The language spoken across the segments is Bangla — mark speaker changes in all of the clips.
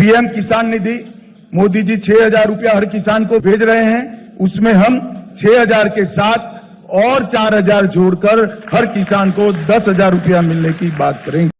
Speaker 1: पीएम किसान निधि मोदी जी छह हजार रूपया हर किसान को भेज रहे हैं उसमें हम छह हजार के साथ और चार हजार जोड़कर हर किसान को दस हजार रूपया मिलने की बात करेंगे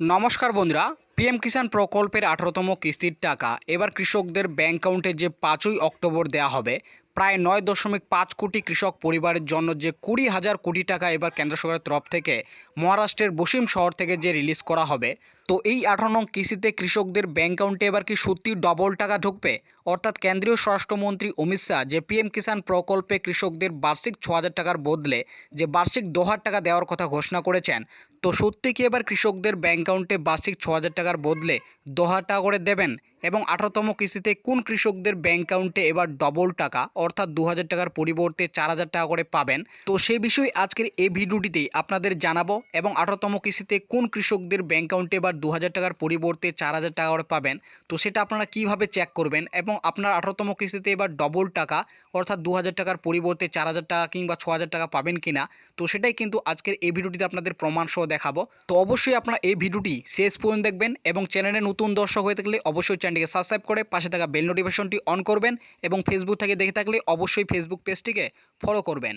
Speaker 2: নমস্কার বন্ধুরা পিএম কিষাণ প্রকল্পের আঠারোতম কিস্তির টাকা এবার কৃষকদের ব্যাংক অ্যাকাউন্টে যে পাঁচই অক্টোবর দেওয়া হবে প্রায় নয় দশমিক পাঁচ কোটি কৃষক পরিবারের জন্য যে কুড়ি হাজার কোটি টাকা এবার কেন্দ্র সরকারের তরফ থেকে মহারাষ্ট্রের বসিম শহর থেকে যে রিলিজ করা হবে, তো এই আঠারো নং কিস্তিতে কৃষকদের ব্যাঙ্ক অ্যাকাউন্টে এবার কি সত্যি ডবল টাকা ঢুকবে? অর্থাৎ কেন্দ্রীয় স্বরাষ্ট্রমন্ত্রী অমিত শাহ যে পিএম কিষাণ প্রকল্পে কৃষকদের বার্ষিক ছ টাকার বদলে যে বার্ষিক দু হাজার টাকা দেওয়ার কথা ঘোষণা করেছেন, তো সত্যি কি এবার কৃষকদের ব্যাংক অ্যাকাউন্টে বার্ষিক ছ টাকার বদলে দু হাজার টাকা করে দেবেন? এবং আঠারোতম কিস্তিতে কোন কৃষকদের ব্যাঙ্ক অ্যাকাউন্টে এবার ডবল টাকা, অর্থাৎ দু হাজার টাকার পরিবর্তে চার হাজার টাকা করে পাবেন? তো সেই বিষয়ে আজকের এই ভিডিওটিতেই আপনাদের জানাব, এবং আঠারোতম কিস্তিতে কোন কৃষকদের ব্যাংক অ্যাকাউন্টে এবার দু হাজার টাকার পরিবর্তে চার হাজার টাকা করে পাবেন? তো সেটা আপনারা কীভাবে চেক করবেন? এবং আপনার আঠারোতম কিস্তিতে এবার ডবল টাকা, অর্থাৎ দু হাজার টাকার পরিবর্তে চার হাজার টাকা কিংবা ছ টাকা পাবেন কিনা, তো সেটাই কিন্তু আজকের এই ভিডিওটিতে আপনাদের প্রমাণ সহ দেখাবো। তো অবশ্যই আপনার এই ভিডিওটি শেষ পর্যন্ত দেখবেন এবং চ্যানেলে নতুন দর্শক হয়ে থাকলে অবশ্যই চ্যানেলটিকে সাবস্ক্রাইব করে পাশে থাকা বেল নোটিফিকেশনটি অন করবেন এবং ফেসবুক থেকে দেখে থাকলে অবশ্যই ফেসবুক পেজটিকে ফলো করবেন।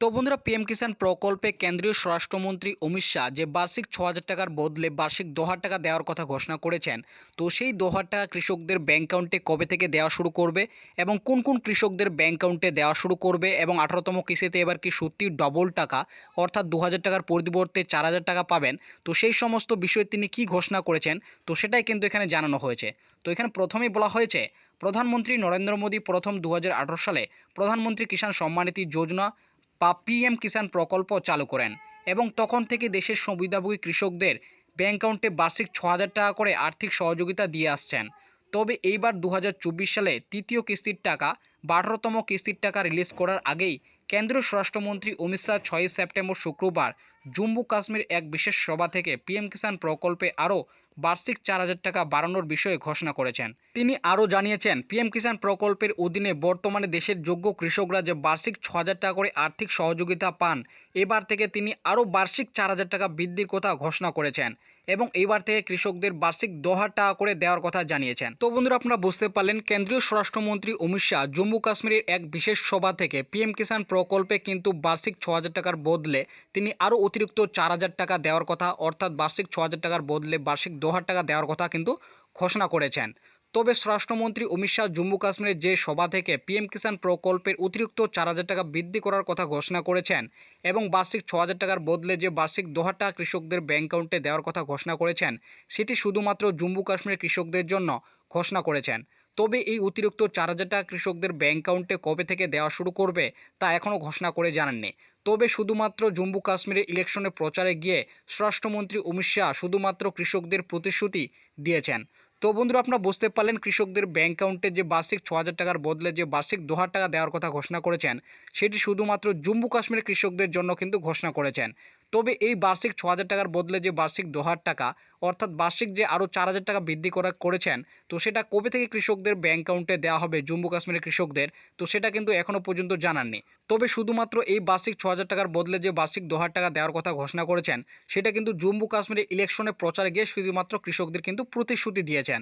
Speaker 2: তো বন্ধুরা পিএম কিষাণ প্রকল্পে কেন্দ্রীয় স্বরাষ্ট্রমন্ত্রী অমিত শাহ যে বার্ষিক ছ টাকার বদলে বার্ষিক দু হাজার টাকা দেওয়ার কথা ঘোষণা করেছেন, তো সেই দু হাজার টাকা কৃষকদের ব্যাংক অ্যাকাউন্টে কবে থেকে দেওয়া শুরু করবে এবং কোন কোন কৃষকদের ব্যাংক অ্যাকাউন্টে দেওয়া শুরু করবে এবং আঠারোতম কিস্তিতে এবার কি সত্যি ডবল টাকা, অর্থাৎ দু হাজার টাকার পরিবর্তে চার হাজার টাকা পাবেন, তো সেই সমস্ত বিষয়ে তিনি কি ঘোষণা করেছেন, তো সেটাই কিন্তু এখানে জানানো হয়েছে। তো এখানে প্রথমেই বলা হয়েছে, প্রধানমন্ত্রী নরেন্দ্র মোদী প্রথম দু হাজার আঠেরো সালে প্রধানমন্ত্রী কিষাণ সম্মানিতি যোজনা বা পিএম কিষাণ প্রকল্প চালু করেন এবং তখন থেকে দেশের সুবিধাভোগী কৃষকদের ব্যাংক অ্যাকাউন্টে বার্ষিক ছ টাকা করে আর্থিক সহযোগিতা দিয়ে আসছেন। তবে এইবার দু হাজার চব্বিশ সালে তৃতীয় কিস্তির টাকা, বারোতম কিস্তির টাকা রিলিজ করার আগেই কেন্দ্রীয় স্বরাষ্ট্রমন্ত্রী অমিত শাহ ছয়ই সেপ্টেম্বর শুক্রবার জম্মু কাশ্মীর এক বিশেষ সভা থেকে পিএম কিষাণ প্রকল্পে আরও বার্ষিক চার হাজার টাকা বাড়ানোর বিষয়ে ঘোষণা করেছেন। তিনি আরও জানিয়েছেন, পিএম কিষাণ প্রকল্পের অধীনে বর্তমানে দেশের যোগ্য কৃষকরা যে বার্ষিক ছ হাজার টাকা করে আর্থিক সহযোগিতা পান, এবার থেকে তিনি আরও বার্ষিক চার হাজার টাকা বৃদ্ধির কথা ঘোষণা করেছেন এবং এইবার থেকে কৃষকদের বার্ষিক দু হাজার টাকা করে দেওয়ার কথা জানিয়েছেন। তো বন্ধুরা, আপনারা বুঝতে পারলেন, কেন্দ্রীয় স্বরাষ্ট্রমন্ত্রী অমিত শাহ জম্মু কাশ্মীরের এক বিশেষ সভা থেকে পিএম কিষাণ প্রকল্পে কিন্তু বার্ষিক ছ হাজার টাকার বদলে তিনি আরও অতিরিক্ত চার হাজার টাকা দেওয়ার কথা, অর্থাৎ বার্ষিক ছ হাজার টাকার বদলে বার্ষিক দু হাজার টাকা দেওয়ার কথা কিন্তু ঘোষণা করেছেন। তবে স্বরাষ্ট্রমন্ত্রী অমিত শাহ জম্মু কাশ্মীরের যে সভা থেকে পিএম কিষাণ প্রকল্পের অতিরিক্ত চার হাজার টাকা বৃদ্ধি করার কথা ঘোষণা করেছেন এবং বার্ষিক ছ হাজার টাকার বদলে যে বার্ষিক দু হাজার টাকা কৃষকদের ব্যাংক অ্যাকাউন্টে দেওয়ার কথা ঘোষণা করেছেন, সেটি শুধুমাত্র জম্মু কাশ্মীরের কৃষকদের জন্য ঘোষণা করেছেন। তবে এই অতিরিক্ত চার হাজার টাকা কৃষকদের ব্যাংক অ্যাকাউন্টে কবে থেকে দেওয়া শুরু করবে, তা এখনও ঘোষণা করে জানাননি। তবে শুধুমাত্র জম্মু কাশ্মীরের ইলেকশনে প্রচারে গিয়ে স্বরাষ্ট্রমন্ত্রী অমিত শাহ শুধুমাত্র কৃষকদের প্রতিশ্রুতি দিয়েছেন। তো বন্ধুরা, আপনারা বুঝতে পারলেন কৃষকদের ব্যাংক অ্যাকাউন্টে যে বার্ষিক ছ হাজার টাকার বদলে যে বার্ষিক দু হাজার টাকা দেওয়ার কথা ঘোষণা করেছেন, সেটি শুধুমাত্র জম্মু কাশ্মীরের কৃষকদের জন্য কিন্তু ঘোষণা করেছেন। তবে এই বার্ষিক ছ হাজার টাকার বদলে যে বার্ষিক দু হাজার টাকা, অর্থাৎ বার্ষিক যে আরও চার হাজার টাকা বৃদ্ধি করা করেছেন, তো সেটা কবে থেকে কৃষকদের ব্যাংক অ্যাকাউন্টে দেওয়া হবে জম্মু কাশ্মীরের কৃষকদের, তো সেটা কিন্তু এখনও পর্যন্ত জানাননি তবে শুধুমাত্র এই বার্ষিক ছ হাজার টাকার বদলে যে বার্ষিক দু হাজার টাকা দেওয়ার কথা ঘোষণা করেছেন, সেটা কিন্তু জম্মু কাশ্মীরের ইলেকশনে প্রচারে গিয়ে শুধুমাত্র কৃষকদের কিন্তু প্রতিশ্রুতি দিয়েছেন।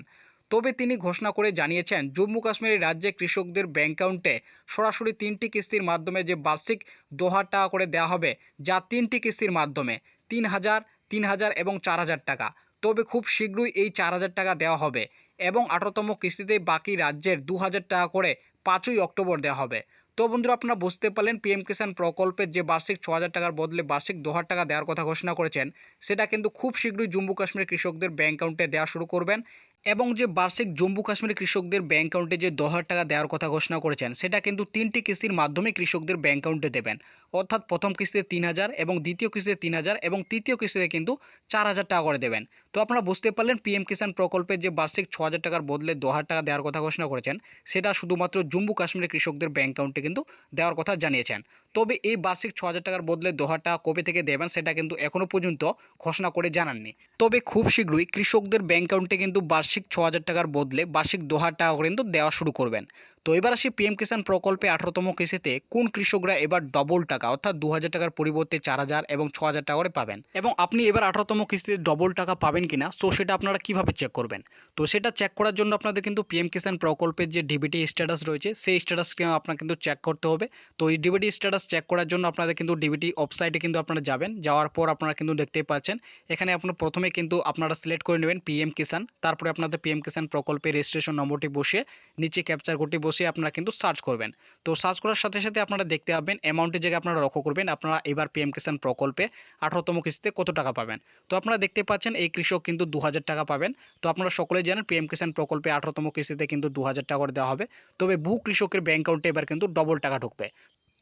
Speaker 2: তবে তিনি ঘোষণা করে জানিয়েছেন, জম্মু কাশ্মীরের রাজ্যে কৃষকদের ব্যাংক অ্যাকাউন্টে সরাসরি তিনটি কিস্তির মাধ্যমে যে বার্ষিক দু হাজার টাকা করে দেওয়া হবে, যা তিনটি কিস্তির মাধ্যমে তিন হাজার তিন হাজার এবং চার হাজার টাকা। তবে খুব শীঘ্রই এই চার হাজার টাকা দেওয়া হবে এবং আঠারোতম কিস্তিতে বাকি রাজ্যের দু হাজার টাকা করে পাঁচই অক্টোবর দেওয়া হবে। তো বন্ধুরা, আপনারা বুঝতে পারলেন পিএম কিষাণ প্রকল্পের যে বার্ষিক ছ হাজার টাকার বদলে বার্ষিক দু হাজার টাকা দেওয়ার কথা ঘোষণা করেছেন, সেটা কিন্তু খুব শীঘ্রই জম্মু কাশ্মীরের কৃষকদের ব্যাংক অ্যাকাউন্টে দেওয়া শুরু করবেন এবং যে বার্ষিক জম্মু কাশ্মীরের কৃষকদের ব্যাংক অ্যাকাউন্টে যে দু হাজার টাকা দেওয়ার কথা ঘোষণা করেছেন, সেটা কিন্তু তিনটি কিস্তির মাধ্যমে কৃষকদের ব্যাংক অ্যাকাউন্টে দেবেন। অর্থাৎ প্রথম কিস্তিতে তিন হাজার এবং দ্বিতীয় কিস্তিতে তিন হাজার এবং তৃতীয় কিস্তিতে কিন্তু চার হাজার টাকা করে দেবেন। তো আপনারা বুঝতে পারলেন পিএম কিষাণ প্রকল্পের যে বার্ষিক ছ হাজার টাকার বদলে দু হাজার টাকা দেওয়ার কথা ঘোষণা করেছেন, সেটা শুধুমাত্র জম্মু কাশ্মীরের কৃষকদের ব্যাংক অ্যাকাউন্টে কিন্তু দেওয়ার কথা জানিয়েছেন। তবে এই বার্ষিক ছ হাজার টাকার বদলে দু হাজার টাকা কবে থেকে দেবেন সেটা কিন্তু এখনও পর্যন্ত ঘোষণা করে জানাননি। তবে খুব শীঘ্রই কৃষকদের ব্যাংক অ্যাকাউন্টে কিন্তু বার্ষিক ছ হাজার টাকার বদলে বার্ষিক দোহার টাকা কিন্তু দেওয়া শুরু করবেন। তো এবার আসি পিএম কিষাণ প্রকল্পে আঠারোতম কিস্তিতে। কোন কৃষকরা এবার ডবল টাকা, অর্থাৎ দু হাজার টাকার পরিবর্তে চার হাজার এবং ছ হাজার টাকা করে পাবেন? এবং আপনি এবার আঠারোতম কিস্তিতে ডবল টাকা পাবেন কিনা? সো সেটা আপনারা কীভাবে চেক করবেন? তো সেটা চেক করার জন্য আপনাদের কিন্তু পিএম কিষাণ প্রকল্পের যে ডিবিটি স্ট্যাটাস রয়েছে, সেই স্ট্যাটাসকে আপনার কিন্তু চেক করতে হবে। তো এই ডিবিটি স্ট্যাটাস চেক করার জন্য আপনাদের কিন্তু ডিবিটি ওয়েবসাইটে কিন্তু আপনারা যাবেন। যাওয়ার পর আপনারা কিন্তু দেখতেই পাচ্ছেন, এখানে আপনার প্রথমে কিন্তু আপনারা সিলেক্ট করে নেবেন পিএম কিষাণ তারপরে আপনাদের পিএম কিষাণ প্রকল্পের রেজিস্ট্রেশন নম্বরটি বসিয়ে, নিচে ক্যাপচার কোডটি বসিয়ে আপনারা কিন্তু সার্চ করবেন। তো সার্চ করার সাথে সাথে আপনারা দেখতে পাবেন অ্যামাউন্টের জায়গায় আপনারা লক্ষ্য করবেন আপনারা এবার পিএম কিষাণ প্রকল্পে আঠারোতম কিস্তিতে কত টাকা পাবেন। তো আপনারা দেখতে পাচ্ছেন এই কৃষক কিন্তু দু হাজার টাকা পাবেন। তো আপনারা সকলেই জানেন পিএম কিষাণ প্রকল্পে আঠারোতম কিস্তিতে কিন্তু দু হাজার টাকা করে দেওয়া হবে। তবে বহু কৃষকের ব্যাংক অ্যাকাউন্টে এবার কিন্তু ডবল টাকা ঢুকবে।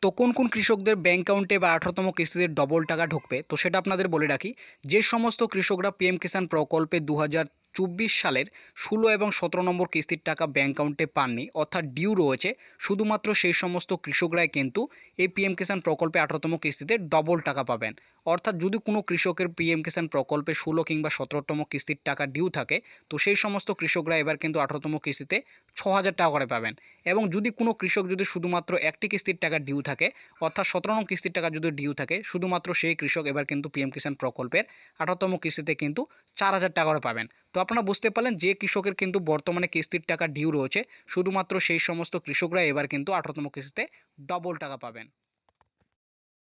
Speaker 2: তো কোন কোন কৃষকদের ব্যাংক অ্যাকাউন্টে বা আঠারোতম কিস্তিতে ডবল টাকা ঢুকবে? তো সেটা আপনাদের বলে রাখি। যে সমস্ত কৃষকরা পিএম কিষাণ প্রকল্পে দু হাজার চব্বিশ সালের ষোলো এবং সতেরো নম্বর কিস্তির টাকা ব্যাঙ্ক অ্যাকাউন্টে পাননি, অর্থাৎ ডিউ রয়েছে। শুধুমাত্র সেই সমস্ত কৃষকরাই কিন্তু এই পিএম কিষাণ প্রকল্পে আঠারোতম কিস্তিতে ডবল টাকা পাবেন। অর্থাৎ যদি কোনো কৃষকের পিএম কিষাণ প্রকল্পে ষোলো কিংবা সতেরোতম কিস্তির টাকা ডিউ থাকে, তো সেই সমস্ত কৃষকরা এবার কিন্তু আঠারোতম কিস্তিতে ছ হাজার টাকা করে পাবেন। এবং যদি কোনো কৃষক যদি শুধুমাত্র একটি কিস্তির টাকা ডিউ থাকে, অর্থাৎ সতেরো নং কিস্তির টাকা যদি ডিউ থাকে, শুধুমাত্র সেই কৃষক এবার কিন্তু পিএম কিষাণ প্রকল্পের আঠারোতম কিস্তিতে কিন্তু চার হাজার টাকা করে পাবেন। তো আপনারা বুঝতে পারলেন যে কৃষকের কিন্তু বর্তমানে কিস্তির টাকা ডিউ রয়েছে। শুধুমাত্র সেই সমস্ত কৃষকরা এবার কিন্তু আঠারোতম কিস্তিতে ডবল টাকা পাবেন।